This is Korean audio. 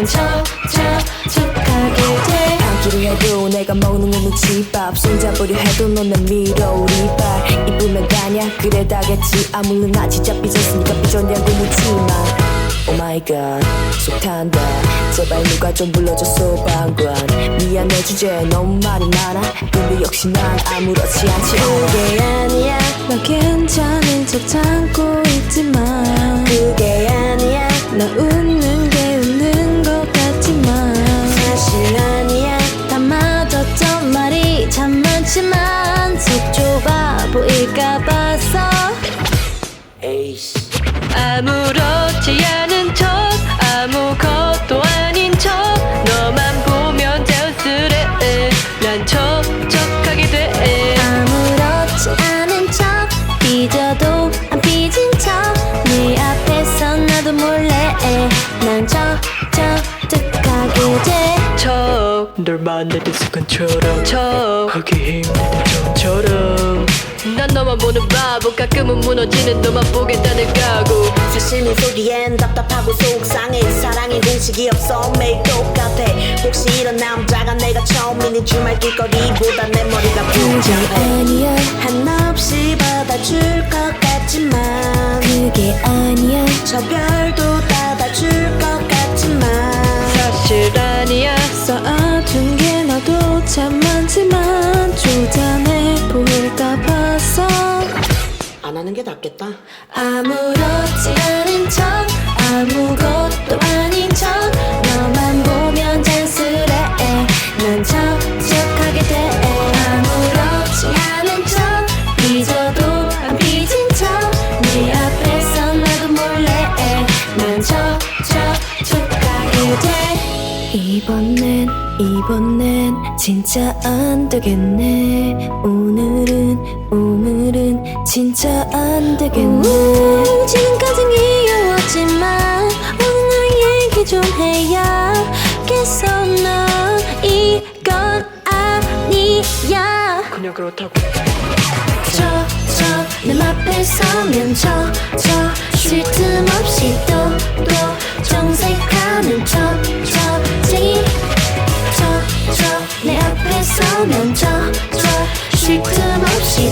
난 점점 촉하게 돼. 담기를 해도 내가 먹는 놈은 집밥. 손잡으려 해도 넌난 밀어 우리 발. 이쁘면 가냐? 그래 다겠지. 아무런 나 진짜 삐졌으니까 삐졌냐고 묻지마. 오 마이 갓속 탄다. 제발 누가 좀 불러줘 소방관. 미안해 주제. 너무 말이 많아. 근데 역시 난 아무렇지 않지. 않아 그게 아니야. 나 괜찮은 척 참고 있지만. 아무렇지 않은 척 아무것도 아닌 척. 너만 보면 자연스레 난 척척하게 돼. 아무렇지 않은 척 삐져도 안 삐진 척 네 앞에서 나도 몰래 난 척척척하게 돼척널 만날 때 습관처럼 척하기 좀처럼 난 너만 보는 바보. 가끔은 무너지는 너만 보겠다는 각오. 사실 네 소리엔 답답하고 속상해. 사랑의 공식이 없어. 매일 똑같아. 혹시 이런 남자가 내가 처음이니 주말 길거리보다 내 머리가 복잡해 아니야. 한없이 받아줄 것 같지만. 그게 아니야. 저 별도 닫아줄 것 같지만. 사실 아니야. 쌓아둔 게 나도 참 많지만. 쪼잔해 안 하는 게 낫겠다. 아무렇지 않은 척 아무것도 아닌 척. 너만 보면 잔스레 난 척척하게 돼. 돼. 이번엔 이번엔 진짜 안 되겠네. 오늘은 진짜 안 되겠네. 우, 지금까진 이어왔지만 오늘 얘기 좀 해야겠어 너 이건 아니야. 그냥 그렇다고. 저저내 앞에 서면 저저. 쉴틈 없이 또 또 정색하는 저저쟁이 저저 내 앞에 서면 저저. 쉴틈 없이